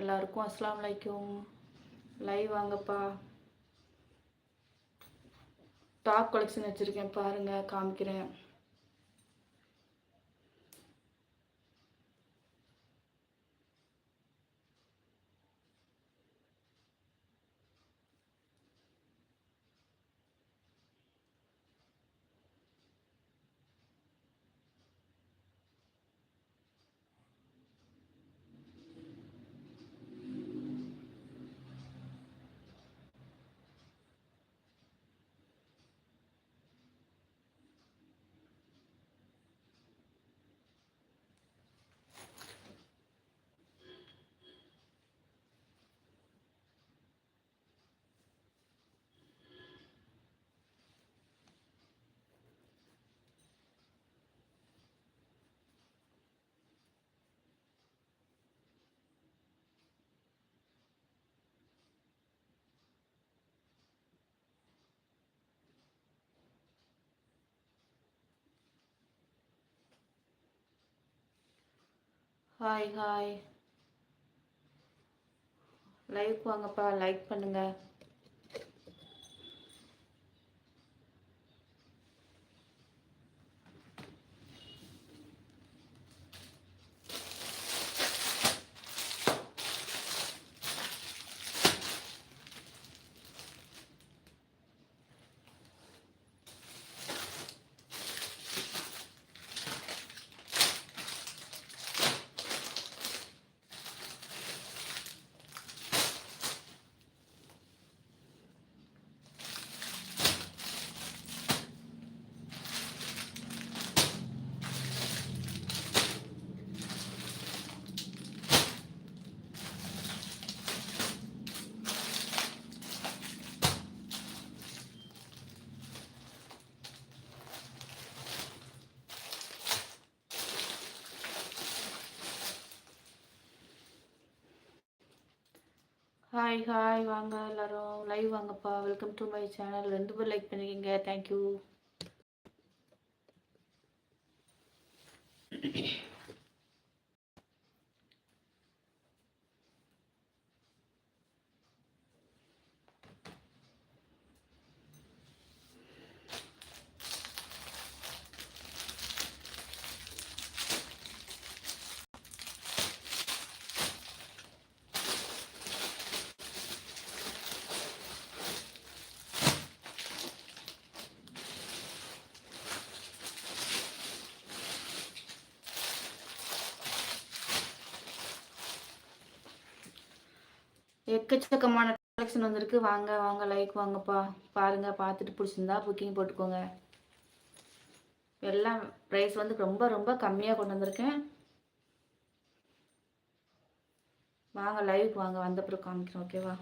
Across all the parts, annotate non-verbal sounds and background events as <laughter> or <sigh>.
எல்லாருக்கும் அஸ்லாம் வலைக்கும் லைவ் வாங்கப்பா. டாப் கலெக்ஷன் வச்சுருக்கேன் பாருங்கள் காமிக்கிறேன். ஹாய் ஹாய் லைக் வாங்கப்பா லைக் பண்ணுங்கள் ஹாய் ஹாய் வாங்க எல்லாரும். லைவ் வாங்கப்பா. வெல்கம் டு மை சேனல் ரெண்டு பேர் லைக் பண்ணிக்கிங்க. தேங்க்யூ எக்கச்சக்கமான கலெக்ஷன் வந்திருக்கு. வாங்க வாங்க லைக் வாங்கப்பா. பாருங்க பார்த்துட்டு பிடிச்சிருந்தா புக்கிங் போட்டுக்கோங்க. எல்லாம் ப்ரைஸ் வந்து ரொம்ப ரொம்ப கம்மியாக கொண்டு வந்திருக்கேன். வாங்க லைவுக்கு வாங்க. வந்தப்புறம் காமிக்கிறேன் ஓகேவா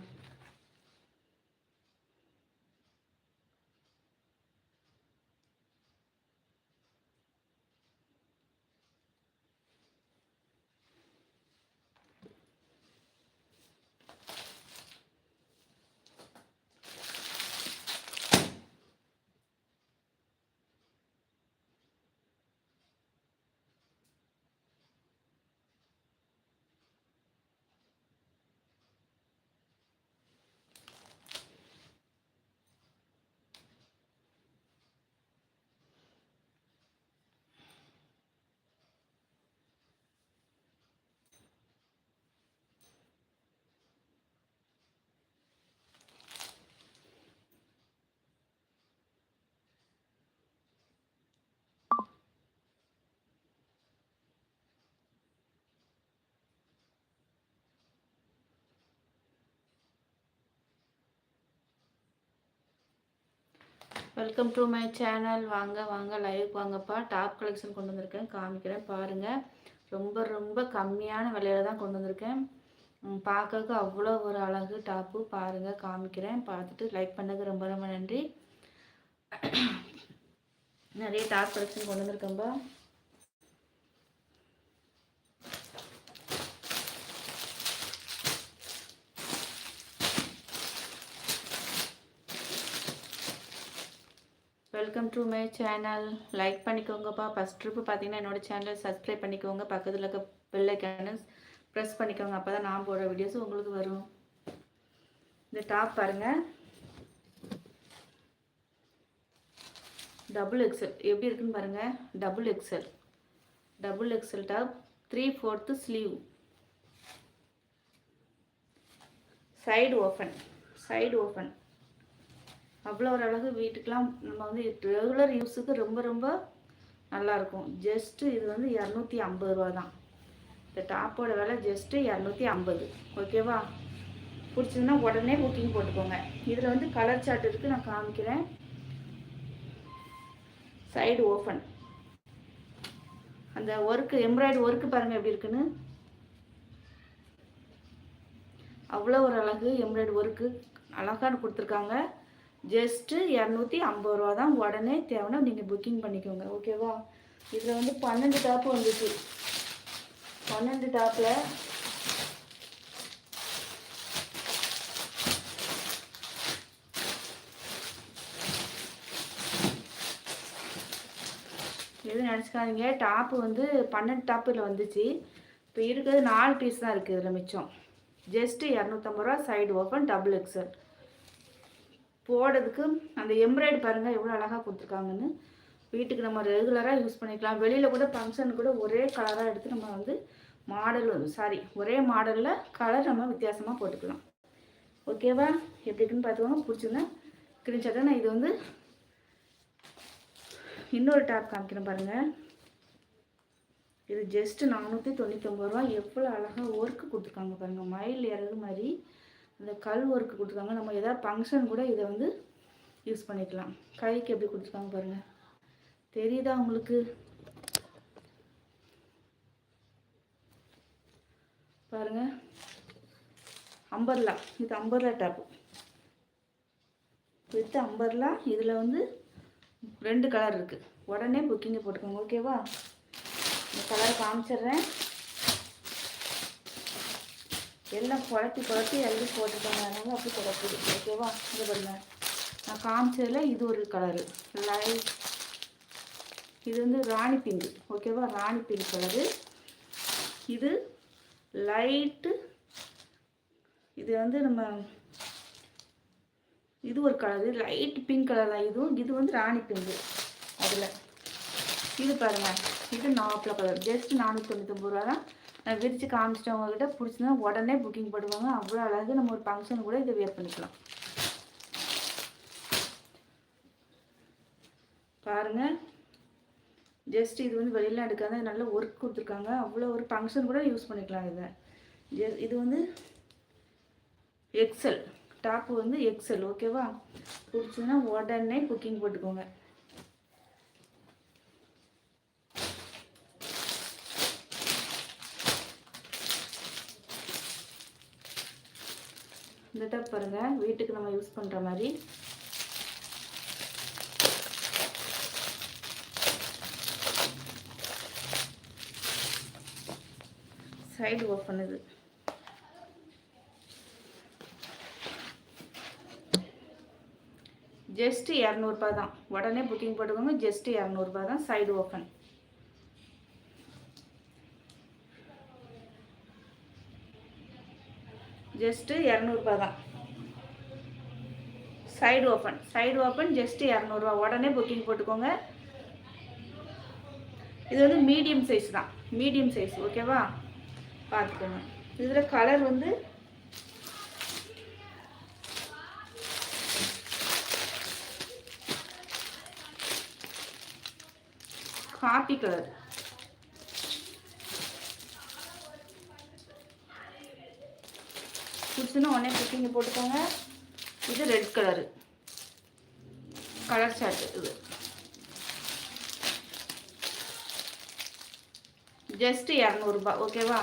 வெல்கம் டு மை சேனல் வாங்க வாங்க லைவ் வாங்கப்பா. டாப் கலெக்ஷன் கொண்டு வந்திருக்கேன். காமிக்கிறேன் பாருங்கள் ரொம்ப ரொம்ப கம்மியான விலையில தான் கொண்டு வந்திருக்கேன். பார்க்கறதுக்கு அவ்வளோ ஒரு அழகு டாப்பு. பாருங்கள் காமிக்கிறேன். பார்த்துட்டு லைக் பண்ணதுக்கு ரொம்ப ரொம்ப நன்றி. <coughs> நிறைய டாப் கலெக்ஷன் கொண்டு வந்திருக்கேன்ப்பா welcome to my channel like பண்ணிக்கோங்கப்பா. First trip பார்த்தீங்கன்னா என்னோடய சேனலை சப்ஸ்கிரைப் பண்ணிக்கோங்க. பக்கத்தில் இருக்க பெல்லைக்கான ப்ரெஸ் பண்ணிக்கோங்க. அப்போ தான் நான் போடுற வீடியோஸ் உங்களுக்கு வரும். இந்த டாப் பாருங்கள் டபுள் எக்ஸல் எப்படி இருக்குன்னு பாருங்கள் double XL double XL top three fourth sleeve side open side open அவ்வளோ ஒரு அழகு வீட்டுக்கெலாம் நம்ம வந்து ரெகுலர் யூஸுக்கு ரொம்ப ரொம்ப நல்லாயிருக்கும். ஜஸ்ட்டு இது வந்து இரநூத்தி ஐம்பது ரூபா தான் இந்த டாப்போட விலை ஜஸ்ட்டு இரநூத்தி ஐம்பது. ஓகேவா பிடிச்சதுன்னா உடனே புக்கிங் போட்டுக்கோங்க. இதில் வந்து கலர் சார்ட் இருக்குது நான் காமிக்கிறேன். சைடு ஓப்பன் அந்த ஒர்க்கு எம்ப்ராய்டு ஒர்க்கு பாருங்கள் எப்படி இருக்குன்னு. அவ்வளோ ஒரு அழகு எம்ப்ராய்டு ஒர்க்கு அழகாக கொடுத்துருக்காங்க. ஜஸ்ட்டு இரநூத்தி ஐம்பது ரூபா தான் உடனே தேவைன்னா நீங்கள் புக்கிங் பண்ணிக்கோங்க ஓகேவா இதில் வந்து பன்னெண்டு டாப்பு வந்துச்சு. பன்னெண்டு டாப்பில் எதுவும் நினச்சிக்காதீங்க டாப்பு வந்து பன்னெண்டு டாப்பில் வந்துச்சு. இப்போ இருக்கிறது நாலு பீஸ் தான் இருக்குது இதில் மிச்சம். ஜஸ்ட்டு இரநூத்தம்பது ரூபா சைடு ஓப்பன் டபுள் எக்ஸல் போடுறதுக்கு அந்த எம்ப்ராய்டு பாருங்கள் எவ்வளோ அழகாக கொடுத்துருக்காங்கன்னு. வீட்டுக்கு நம்ம ரெகுலராக யூஸ் பண்ணிக்கலாம். வெளியில் கூட ஃபங்க்ஷன் கூட ஒரே கலராக எடுத்து நம்ம வந்து மாடல் சாரி ஒரே மாடலில் கலர் நம்ம வித்தியாசமாக போட்டுக்கலாம். ஓகேவா எப்படி இருக்குன்னு பார்த்துக்கோங்க. பிடிச்சிருந்தேன் கிரிஞ்சாட்டை நான் இது வந்து இன்னொரு டாப் காமிக்கிறேன் பாருங்கள் இது ஜஸ்ட்டு நானூற்றி தொண்ணூத்தொம்பது ரூபா எவ்வளோ அழகாக ஒர்க்கு கொடுத்துருக்காங்க பாருங்கள் மயில் இறகு மாதிரி இந்த கல் ஒர்க்கு கொடுத்துருக்காங்க. நம்ம எதாவது ஃபங்க்ஷன் கூட இதை வந்து யூஸ் பண்ணிக்கலாம். கைக்கு எப்படி கொடுத்துருக்காங்க பாருங்கள் தெரியுதா உங்களுக்கு? பாருங்கள் அம்பர்லா இது அம்பர்லா டாப்பு வித் அம்பர்லா இதில் வந்து ரெண்டு கலர் இருக்குது உடனே புக்கிங்கை போட்டுக்கோங்க ஓகேவா இந்த கலர் காமிச்சிடுறேன். எல்லாம் குழப்பி குழப்பி எல்லாம் போட்டுக்கோங்க அதனால அப்படி குழப்பிடு ஓகேவா? இது பாருங்க. நான் காமிச்சதில் இது ஒரு கலரு லைட் இது வந்து ராணி பிங்கு ஓகேவா? ராணி பிங்க் கலரு இது லைட்டு இது வந்து நம்ம இது ஒரு கலரு லைட் பிங்க் கலர் தான். இதுவும் இது வந்து ராணி பிங்கு அதில். இது பாருங்கள் இது நாப்பில் கலர் ஜஸ்ட் நானூற்றி தொண்ணூத்தொம்பது ரூபா தான் நான் விரித்து காமிச்சிட்டவங்க கிட்ட பிடிச்சிருந்தா உடனே புக்கிங் போடுவாங்க அவ்வளோ அழகு நம்ம ஒரு ஃபங்க்ஷன் கூட இதை வேர் பண்ணிக்கலாம். பாருங்கள் ஜஸ்ட் இது வந்து வெளியில் எடுக்காத நல்ல ஒர்க் கொடுத்துருக்காங்க. அவ்வளோ ஒரு ஃபங்க்ஷன் கூட யூஸ் பண்ணிக்கலாம் இதை. இது வந்து எக்ஸல் டாப்பு வந்து எக்ஸல் ஓகேவா பிடிச்சதுன்னா உடனே புக்கிங் போட்டுக்கோங்க. இந்த டப் பாருங்கள் வீட்டுக்கு நம்ம யூஸ் பண்ணுற மாதிரி. சைடு ஓப்பன் இது ஜஸ்ட்டு இரநூறுபா தான். உடனே புக்கிங் போட்டுக்கோங்க ஜஸ்ட்டு இரநூறுபா தான் சைடு ஓப்பன் ஜஸ்ட்டு இரநூறுபா தான். Side open side open just இரநூறுவா உடனே புக்கிங் போட்டுக்கோங்க. இது வந்து மீடியம் சைஸ் தான். மீடியம் சைஸ் ஓகேவா பார்த்துக்கோங்க. இதில் கலர் வந்து காப்பி கலர் பிடிச்சுன்னா உடனே குக்கிங் போட்டுக்கோங்க. இது ரெட் கலரு கலர் ஷர்ட் இது. ஜஸ்ட் இரநூறுபா ஓகேவா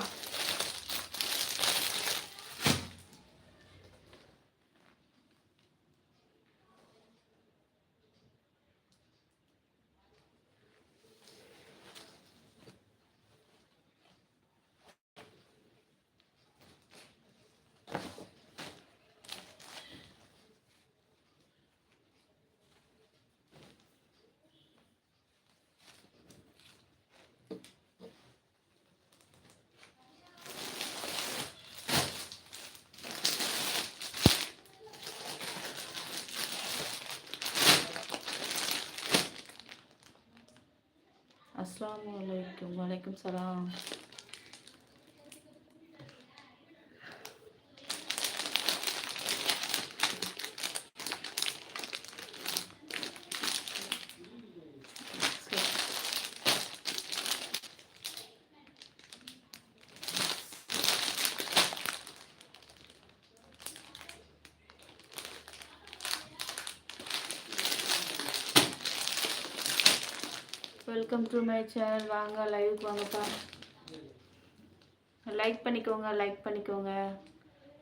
வலைக்கும் சலாம் வெல்கம் டு மை சேனல் வாங்க லைவுக்கு வாங்கப்பா லைக் பண்ணிக்கோங்க லைக் பண்ணிக்கோங்க.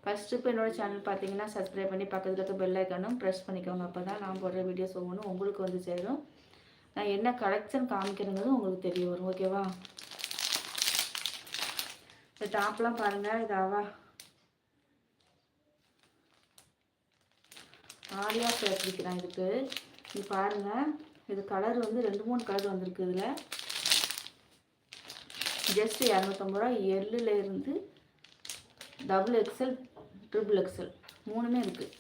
ஃபஸ்ட்டு இப்போ என்னோடய சேனல் பார்த்தீங்கன்னா சப்ஸ்கிரைப் பண்ணி பக்கத்தில் இருக்க பெல் ஐக்கானும் ப்ரெஸ் பண்ணிக்கோங்க. அப்போ தான் நான் போடுற வீடியோஸ் ஒவ்வொன்றும் உங்களுக்கு வந்து சேரும். நான் என்ன கலெக்ஷன் காமிக்கிறேங்கிறது உங்களுக்கு தெரிய வரும் ஓகேவா இந்த டாப்லாம் பாருங்கள் இதாவா ஆலியா சேர்த்துருக்கிறேன் இதுக்கு? இது பாருங்கள் இது கலர் வந்து ரெண்டு மூணு கலர் வந்திருக்கு இதில். ஜஸ்ட் இரநூத்தம்பது ரூபா எல்லுலேருந்து டபுள் எக்ஸல் ட்ரிபிள் எக்ஸல் மூணுமே இருக்குது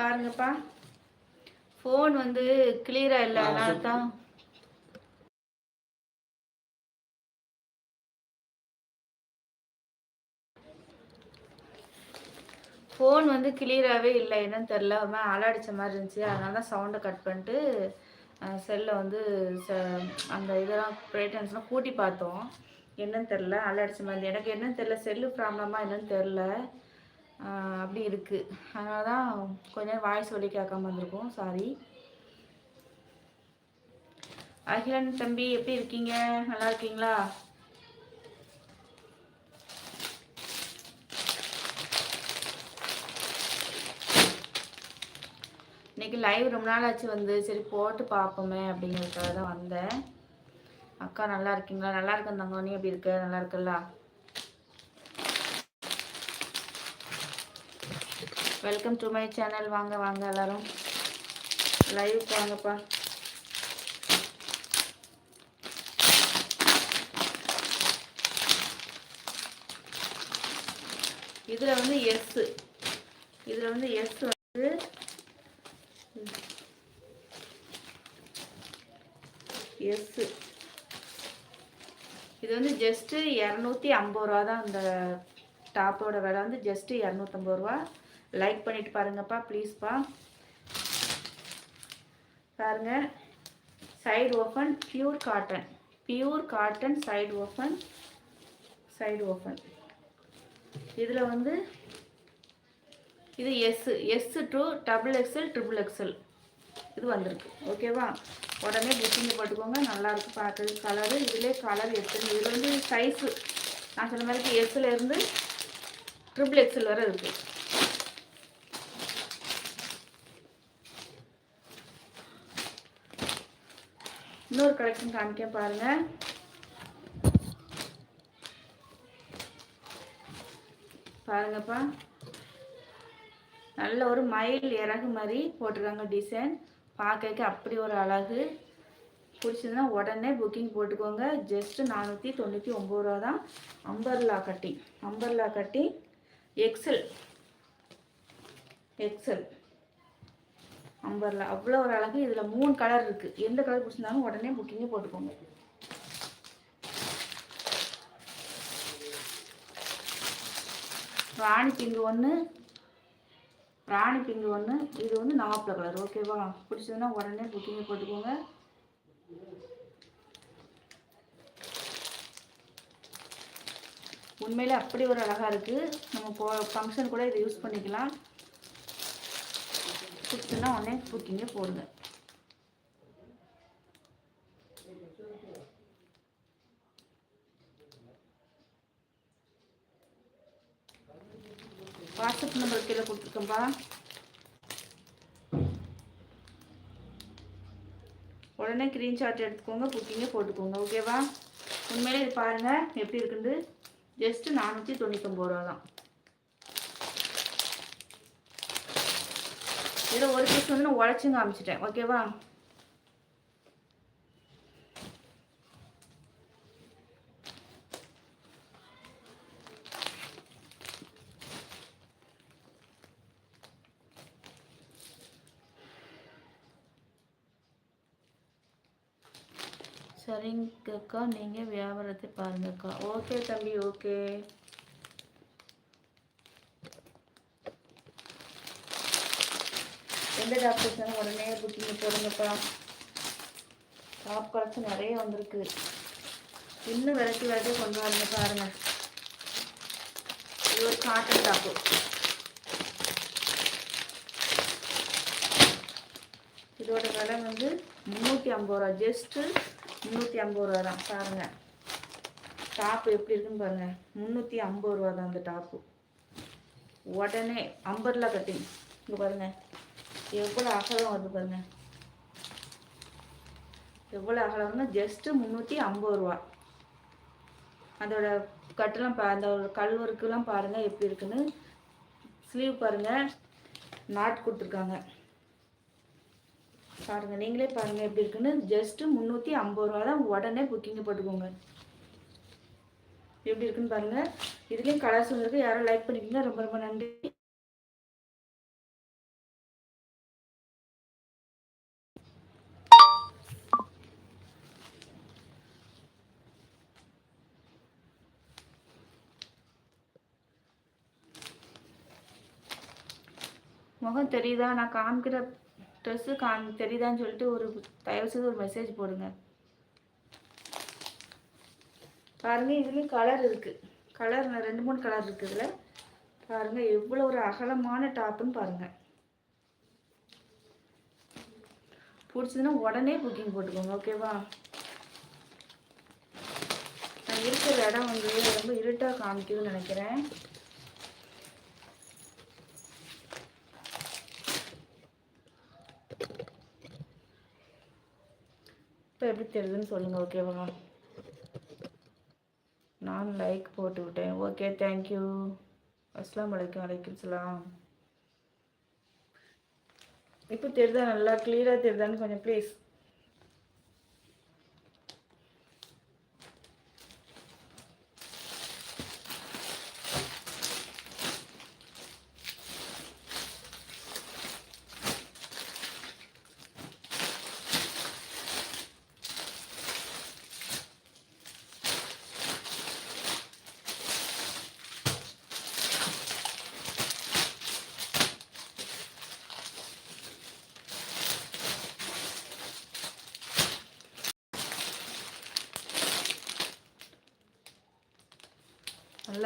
பாருங்கப்பா. ஃபோன் வந்து கிளியராக இல்லை அதனால தான். ஃபோன் வந்து கிளியராகவே இல்லை என்னன்னு தெரில அலாடிச்ச மாதிரி இருந்துச்சு. அதனால தான் சவுண்டை கட் பண்ணிட்டு செல்லை வந்து அந்த இதெல்லாம் ப்ரைட்டன்ஸ்லாம் கூட்டி பார்த்தோம். என்னன்னு தெரில அலாடிச்ச மாதிரி. எனக்கு என்னன்னு தெரில செல்லு ப்ராப்ளமாக என்னன்னு தெரில அப்படி இருக்குது அதனால தான் கொஞ்ச நேரம் வாய்ஸ் வழி கேட்காம வந்திருக்கோம் சாரி அகிலன் தம்பி எப்படி இருக்கீங்க? நல்லா இருக்கீங்களா? இன்னைக்கு லைவ் ரொம்ப நாள் ஆச்சு வந்து. சரி போட்டு பார்ப்போமே அப்படிங்கிறதுக்காக தான் வந்தேன். அக்கா நல்லா இருக்கீங்களா? நல்லா இருக்கேன் தங்க நீ எப்படி இருக்க? நல்லா இருக்குல்ல? வெல்கம் டு மை சேனல் வாங்க வாங்க எல்லாரும். லைவ் வாங்கப்பா. இதில் வந்து எஸ் இதில் வந்து எஸ் வந்து எஸ் இது வந்து ஜஸ்ட்டு இரநூத்தி ஐம்பது ரூபா தான் இந்த டாப்போட விலை. வந்து ஜஸ்ட்டு இரநூத்தம்பது ரூபா. லைக் பண்ணிட்டு பாருங்கப்பா ப்ளீஸ்ப்பா பாருங்க. Side open pure cotton pure cotton side open side open இதில் வந்து இது S S to double XL triple XL இது வந்திருக்கு. ஓகேவா உடனே புக்கிங் போட்டுக்கோங்க. நல்லாயிருக்கு பார்க்குறது கலரு இதிலே கலர் எத்தனை இதில் வந்து சைஸு நான் சொன்ன மாதிரி எஸ்ஸில் இருந்து ட்ரிபிள் எக்ஸ்எல் வரை இருக்குது இன்னொரு கலெக்ஷன் காமிக்க பாருங்க. பாருங்கப்பா. நல்ல ஒரு மயில் இறகு மாதிரி போட்டிருக்காங்க டிசைன் பார்க்க அப்படி ஒரு அழகு. பிடிச்சதுன்னா உடனே புக்கிங் போட்டுக்கோங்க. ஜஸ்ட்டு நானூற்றி தொண்ணூற்றி ஒம்பது ரூபா தான் அம்பர்லா கட்டி அம்பர்லா கட்டி எக்ஸல் எக்ஸல் அம்பரில் அவ்வளோ ஒரு அழகு. இதில் மூணு கலர் இருக்குது எந்த கலர் பிடிச்சிருந்தாலும் உடனே புக்கிங்கே போட்டுக்கோங்க. ராணி பிங்கு ஒன்று ராணி பிங்கு ஒன்று இது வந்து நாப்பில் கலர் ஓகேவா பிடிச்சதுன்னா உடனே புக்கிங்கே போட்டுக்கோங்க. உண்மையிலே அப்படி ஒரு அழகாக இருக்குது நம்ம போ ஃபங்க்ஷன் கூட இதை யூஸ் பண்ணிக்கலாம். கொடுத்துன்னா உடனே புக்கிங்கே போடுங்க. வாட்ஸ்அப் நம்பர் கீழே கொடுத்துருக்கேன்ப்பா உடனே ஸ்க்ரீன்ஷாட் எடுத்துக்கோங்க புக்கிங்கே போட்டுக்கோங்க ஓகேவா உண்மையிலே இது பாருங்கள் எப்படி இருக்குது ஜஸ்ட்டு நானூற்றி தொண்ணூற்றம்பது ரூபா தான் ஏதோ ஒரு பீஸ் வந்து நான் உடச்சும் காமிச்சிட்டேன். ஓகேவா சரிங்கக்கா நீங்கள் வியாபாரத்தை பாருங்கக்கா. ஓகே தம்பி ஓகே எந்த டாக்டர்ஸ் உடனே புக்கிங் போடுங்கப்பா. டாப் கலெக்ஷன் நிறைய வந்திருக்கு. இன்னும் விலைக்கு விளக்கி கொண்டு வரீங்க பாருங்க. இது ஒரு காட்டன் டாப்பு இதோட விலை வந்து முந்நூற்றி ஐம்பது ரூபா. ஜஸ்ட்டு முந்நூற்றி ஐம்பது ரூபா தான். பாருங்க. டாப்பு எப்படி இருக்குன்னு பாருங்க. முந்நூற்றி ஐம்பது ரூபா தான் அந்த டாப்பு உடனே அம்பர்லா கட்டிங் இங்கே பாருங்கள் எவ்வளோ அகலம் வருது பாருங்க. எவ்வளோ அகலம்னா ஜஸ்ட்டு முந்நூற்றி ஐம்பது ரூபா. அதோட கட்டெல்லாம் பா அந்த கல் ஒர்க்குலாம் பாருங்கள் எப்படி இருக்குன்னு. ஸ்லீவ் பாருங்கள் நாட் கொடுத்துருக்காங்க. பாருங்கள் நீங்களே பாருங்கள் எப்படி இருக்குன்னு. ஜஸ்ட்டு முந்நூற்றி ஐம்பது ரூபா தான் உடனே புக்கிங்கை போட்டுக்கோங்க. எப்படி இருக்குன்னு பாருங்கள் இதுலேயும் கலர்ஸ் வந்துருக்கு யாரும் லைக் பண்ணிக்கோங்க. ரொம்ப ரொம்ப நன்றி. முகம் தெரியுதா? நான் காமிக்கிற ட்ரெஸ்ஸு காமி தெரியுதான்னு சொல்லிட்டு ஒரு தயவுசெய்து ஒரு மெசேஜ் போடுங்க. பாருங்க இதுலேயும் கலர் இருக்குது கலர் ரெண்டு மூணு கலர் இருக்குது இதில். பாருங்கள் எவ்வளோ ஒரு அகலமான டாப்புன்னு பாருங்கள் பிடிச்சதுன்னா உடனே புக்கிங் போட்டுக்கோங்க ஓகேவா நான் இருக்கிற இடம் வந்து ரொம்ப இருட்டாக காமிக்குதுன்னு நினைக்கிறேன். இப்போ எப்படி தெரியுதுன்னு சொல்லுங்கள் ஓகேவா நான் லைக் போட்டு விட்டேன். ஓகே தேங்க்யூ அஸ்லாம் வலைக்கம் வலைக்கம் சலாம். இப்போ தெரியுதா? நல்லா கிளியராக தெரியுதான்னு கொஞ்சம் ப்ளீஸ்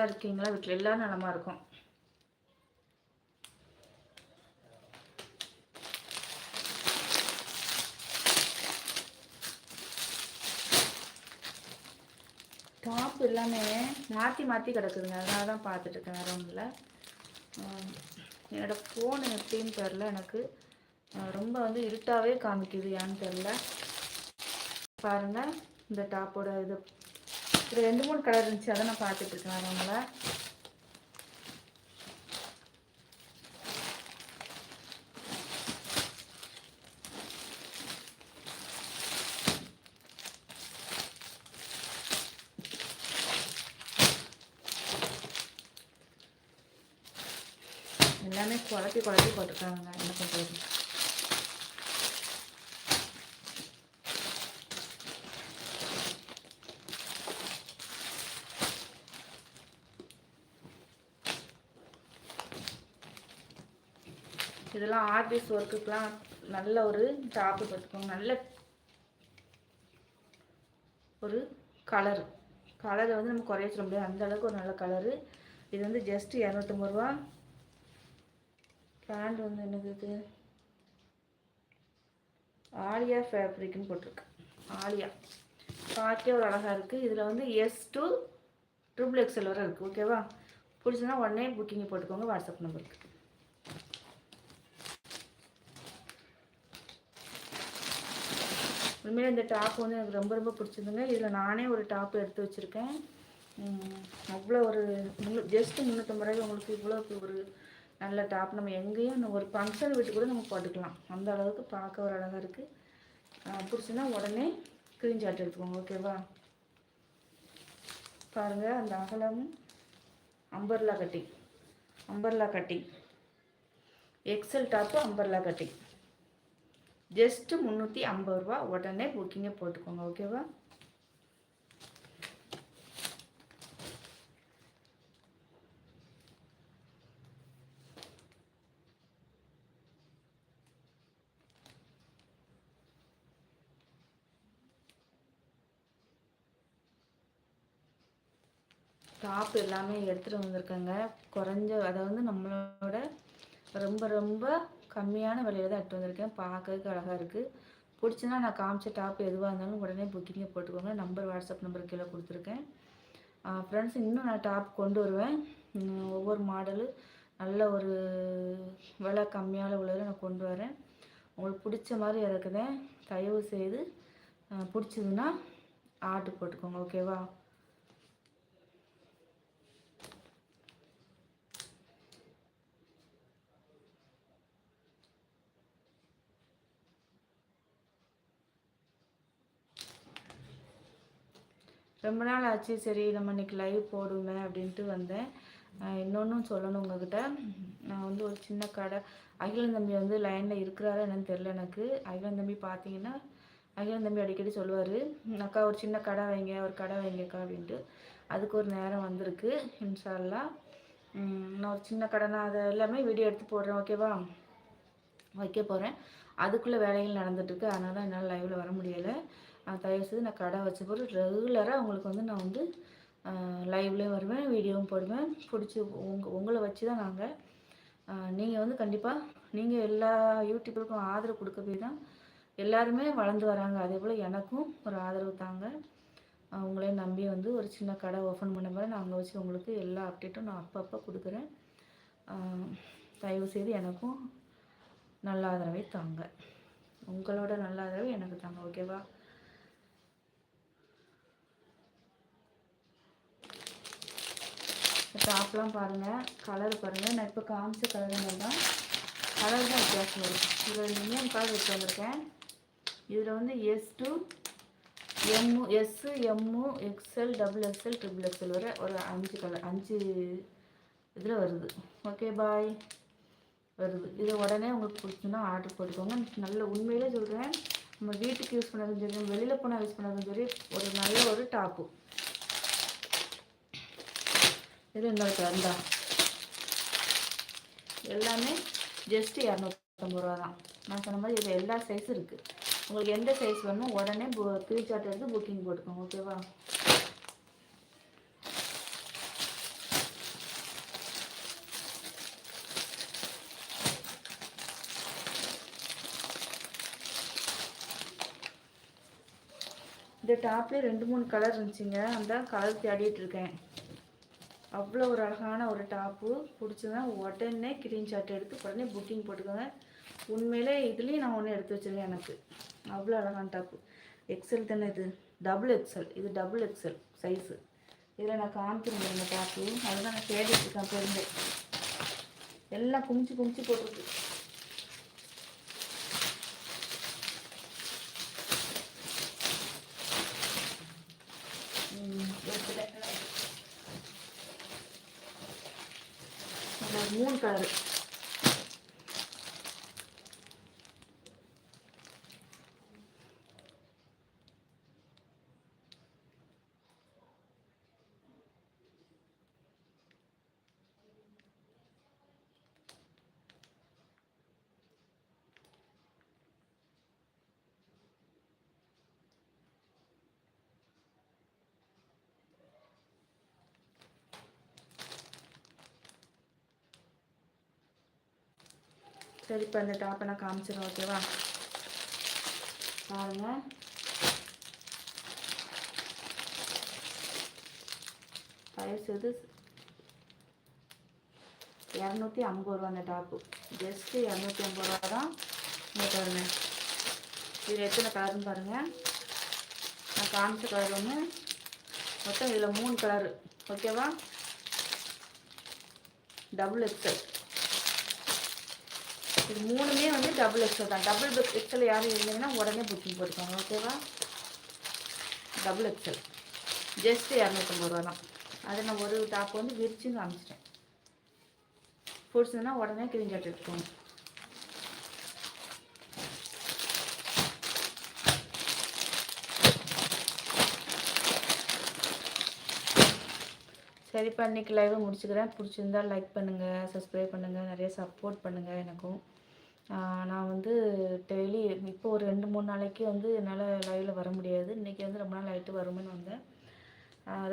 நல்லா இருக்கீங்களா? வீட்டில் எல்லாம் நலமாக இருக்கும். டாப் எல்லாமே மாற்றி மாற்றி கிடக்குதுங்க. அதனால தான் பார்த்துட்டு இருக்கேன் வேறு ஒன்றும் இல்லை என்னோடய ஃபோன் எப்படின்னு தெரில எனக்கு. ரொம்ப வந்து இருட்டாகவே காமிக்குது ஏன்னு தெரில பாருங்கள் இந்த டாப்போட இது இது ரெண்டு மூணு கலர் இருந்துச்சு. அதை நான் பார்த்துட்டு இருக்கேன். அவங்கள எல்லாமே குழப்பி குழப்பி போட்டிருக்காங்க. என்ன பண்ணுறது இதெல்லாம் ஆஃபீஸ் ஒர்க்குக்கெலாம் நல்ல ஒரு டாப்பு பார்த்துக்கோங்க நல்ல ஒரு கலர் கலரை வந்து நம்ம குறைய சொல்ல முடியாது. அந்த அளவுக்கு ஒரு நல்ல கலரு இது வந்து ஜஸ்ட்டு இரநூத்தம்பது ரூபா. பேண்ட் வந்து என்னது இது? ஆலியா ஃபேப்ரிக்னு போட்டிருக்கு. ஆலியா. பார்க்கே ஒரு அழகாக இருக்குது இதில் வந்து எஸ் டூ ட்ரிபிள் எக்ஸல் வரை இருக்குது ஓகேவா பிடிச்சதுன்னா உடனே புக்கிங் போட்டுக்கோங்க. வாட்ஸ்அப் நம்பருக்கு உண்மையிலே இந்த டாப் வந்து எனக்கு ரொம்ப ரொம்ப பிடிச்சிருந்துங்க. இதில் நானே ஒரு டாப் எடுத்து வச்சுருக்கேன். அவ்வளோ ஒரு முன்னு ஜஸ்ட்டு முந்நூற்றம்பது ரூபாய் உங்களுக்கு இவ்வளோ ஒரு நல்ல டாப். நம்ம எங்கேயும் ஒரு ஃபங்க்ஷன் வீட்டு கூட நம்ம போட்டுக்கலாம். அந்த அளவுக்கு பார்க்க ஒரு அழகாக இருக்குது பிடிச்சுன்னா உடனே ஸ்க்ரீன்ஷாட் எடுத்துக்கோங்க ஓகேவா பாருங்கள் அந்த அகலம் umbrella cutting umbrella cutting XL top umbrella cutting just முந்நூற்றி ஐம்பது ரூபா. உடனே புக்கிங்கே போட்டுக்கோங்க ஓகேவா டாப் எல்லாமே எடுத்துகிட்டு வந்திருக்கேங்க. குறைஞ்ச அதை வந்து நம்மளோட ரொம்ப ரொம்ப கம்மியான விலையில தான் எடுத்து வந்திருக்கேன். பார்க்கறதுக்கு அழகாக இருக்குது பிடிச்சுன்னா நான் காமிச்ச டாப் எதுவாக இருந்தாலும் உடனே புக்கிங்கை போட்டுக்கோங்க. நம்பர் வாட்ஸ்அப் நம்பர் கீழே கொடுத்துருக்கேன். ஃப்ரெண்ட்ஸ் இன்னும் நான் டாப் கொண்டு வருவேன். ஒவ்வொரு மாடலு நல்ல ஒரு விலை கம்மியான உள்ளதில் நான் கொண்டு வரேன். உங்களுக்கு பிடிச்ச மாதிரி இறக்குதேன். தயவு செய்து பிடிச்சதுன்னா ஆர்டர் போட்டுக்கோங்க. ஓகேவா ரொம்ப நாள் ஆச்சு சரி நம்ம இன்னைக்கு லைவ் போடுவேன் அப்படின்ட்டு வந்தேன். இன்னொன்றும் சொல்லணும் உங்ககிட்ட. நான் வந்து ஒரு சின்ன கடை. அகிலன் தம்பி வந்து லைனில் இருக்கிறாரா என்னன்னு தெரில எனக்கு. அகிலன் தம்பி பார்த்தீங்கன்னா அகிலன் தம்பி அடிக்கடி சொல்லுவார் அக்கா ஒரு சின்ன கடை வைங்க ஒரு கடை வைங்கக்கா அப்படின்ட்டு. அதுக்கு ஒரு நேரம் வந்திருக்கு இன்ஷால்லா நான் ஒரு சின்ன கடை நான் அதை எல்லாமே வீடியோ எடுத்து போடுறேன் ஓகேவா வைக்க போகிறேன் அதுக்குள்ளே வேலைகள் நடந்துட்டுருக்கு அதனால் என்னால் லைவில் வர முடியலை. தயவுசெய்து நான் கடை வச்ச பிறகு ரெகுலராக உங்களுக்கு வந்து நான் வந்து லைவ்லேயும் வருவேன் வீடியோவும் போடுவேன். பிடிச்சி உங்கள் உங்களை வச்சு தான் நாங்கள் நீங்கள் வந்து கண்டிப்பாக நீங்கள் எல்லா யூடியூபருக்கும் ஆதரவு கொடுக்க போய் தான். எல்லாருமே வளர்ந்து வராங்க. அதே போல் எனக்கும் ஒரு ஆதரவு தாங்க. அவங்களையும் நம்பி வந்து ஒரு சின்ன கடை ஓப்பன் பண்ண மாதிரி நான் அங்கே வச்சு உங்களுக்கு எல்லா அப்டேட்டும் நான் அப்பப்போ கொடுக்குறேன். தயவு செய்து எனக்கும் நல்ல ஆதரவை தாங்க. உங்களோட நல்ல ஆதரவு எனக்கு தாங்க. ஓகேவா டாப்லாம் பாருங்கள் கலர் பாருங்கள் நான் இப்போ காமிச்ச கலர் தான் கலர் தான் வித்தியாசம் வரும். இதில் இன்னும் கலர் வச்சு வந்திருக்கேன். இதில் வந்து S to M S M XL double XL triple XL வரை ஒரு அஞ்சு கலர் அஞ்சு இதில் வருது. ஓகே பாய் வருது. இது உடனே உங்களுக்கு பிடிச்சுன்னா ஆர்டர் போட்டுக்கோங்க. நல்ல உண்மையிலே சொல்கிறேன் நம்ம வீட்டுக்கு யூஸ் பண்ணதும் சரி வெளியில் போனால் யூஸ் பண்ணதும் சரி ஒரு நல்ல ஒரு டாப்பு. இது இன்னொரு கலர் எல்லாமே ஜஸ்ட்டு இரநூத்தம்பது ரூபா தான். நான் சொன்ன மாதிரி இதில் எல்லா சைஸும் இருக்குது உங்களுக்கு எந்த சைஸ் வேணுமோ உடனே ஸ்க்ரீன்ஷாட் எடுத்து புக்கிங் போட்டுக்கோங்க ஓகேவா இந்த டாப்லேயே ரெண்டு மூணு கலர் இருந்துச்சுங்க. அந்த கலர் தேடிட்டு இருக்கேன். அவ்வளோ ஒரு அழகான ஒரு டாப்பு பிடிச்சதான் உடனே ஷாட் எடுத்து உடனே புக்கிங் போட்டுக்கோங்க. உண்மையிலே இதுலேயும் நான் ஒன்று எடுத்து வச்சுருக்கேன் எனக்கு. அவ்வளோ அழகான டாப்பு. எக்ஸல் தானே இது? டபுள் எக்ஸல் இது டபுள் எக்ஸல் சைஸு இதில் நான் காமிக்கிறேன் இந்த டாப்பு. அதுதான் நான் தேடிட்டு இருக்கேன் பெருந்தே எல்லாம் குமிச்சு குமிச்சு போட்டிருக்கு. மூணு கலரு சரி இப்போ அந்த டாப்பை நான் காமிச்சிடும் ஓகேவா பாருங்கள் தயவுசெய்து இரநூத்தி ஐம்பது ரூபா அந்த டாப்பு ஜஸ்ட்டு இரநூத்தி ஐம்பது ரூபா தான். இங்கே பாருங்க. இதில் எத்தனை கலருன்னு பாருங்கள் நான் காமிச்ச கலர் ஒன்று மொத்தம் இதில் மூணு கலரு ஓகேவா டபுள் எக்ஸல் இது மூணுமே வந்து டபுள் எக்ஸல் தான். டபுள் எக்ஸல் யாரும் இருந்தீங்கன்னா உடனே புக்கிங் போட்டுக்கோங்க ஓகேவா டபுள் எக்ஸல் ஜஸ்ட் இரநூத்தம்பது ரூபா தான். அதை நான் ஒரு டாப் வந்து விரிச்சு காமிச்சிட்டேன். பிடிச்சதுன்னா உடனே கிரிஞ்சாட்டு எடுத்துக்கோங்க சரிப்பா இன்றைக்கி லைவை முடிச்சுக்கிறேன். பிடிச்சிருந்தா லைக் பண்ணுங்கள் சப்ஸ்கிரைப் பண்ணுங்கள் நிறைய சப்போர்ட் பண்ணுங்கள் எனக்கும். நான் வந்து டெய்லி இப்போ ஒரு ரெண்டு மூணு நாளைக்கு வந்து என்னால் லைவில் வர முடியாது. இன்றைக்கி வந்து ரொம்ப நாள் ஆகிட்டு வரும்னு வந்தேன்.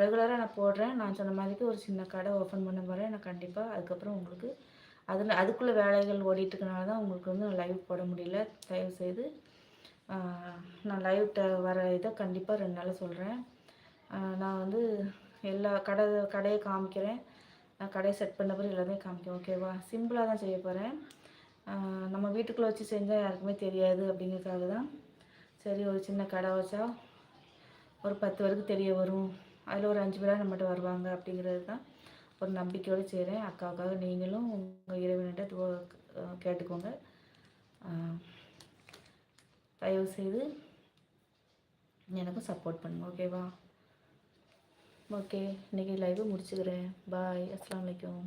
ரெகுலராக நான் போடுறேன். நான் சொன்ன மாதிரிக்கு ஒரு சின்ன கடை ஓப்பன் பண்ண போகிறேன் நான் கண்டிப்பாக அதுக்கப்புறம் உங்களுக்கு அதில் அதுக்குள்ளே வேலைகள் ஓடிட்டுருக்கனால தான் உங்களுக்கு வந்து நான் லைவ் போட முடியல. தயவுசெய்து நான் லைவ் வர இதை கண்டிப்பாக ரெண்டு நாள் சொல்கிறேன் நான் வந்து எல்லா கடை கடையை காமிக்கிறேன். கடையை செட் பண்ண பிறகு எல்லாமே காமிக்கிறேன். ஓகேவா சிம்பிளாக தான் செய்ய போகிறேன் நம்ம வீட்டுக்குள்ளே வச்சு செஞ்சால் யாருக்குமே தெரியாது அப்படிங்கிறதுக்காக தான். சரி ஒரு சின்ன கடை வச்சா ஒரு பத்து பேருக்கு தெரிய வரும். அதில் ஒரு அஞ்சு பேராக நம்மகிட்ட வருவாங்க அப்படிங்கிறது தான் ஒரு நம்பிக்கையோடு செய்கிறேன் அக்காவுக்காக நீங்களும் உங்கள் இறைவன்கிட்ட கேட்டுக்கோங்க. தயவு செய்து எனக்கும் சப்போர்ட் பண்ணுங்க ஓகேவா ஓகே இன்றைக்கி லைவை முடிச்சுக்கிறேன். பாய் அஸ்லாம் வலைக்கம்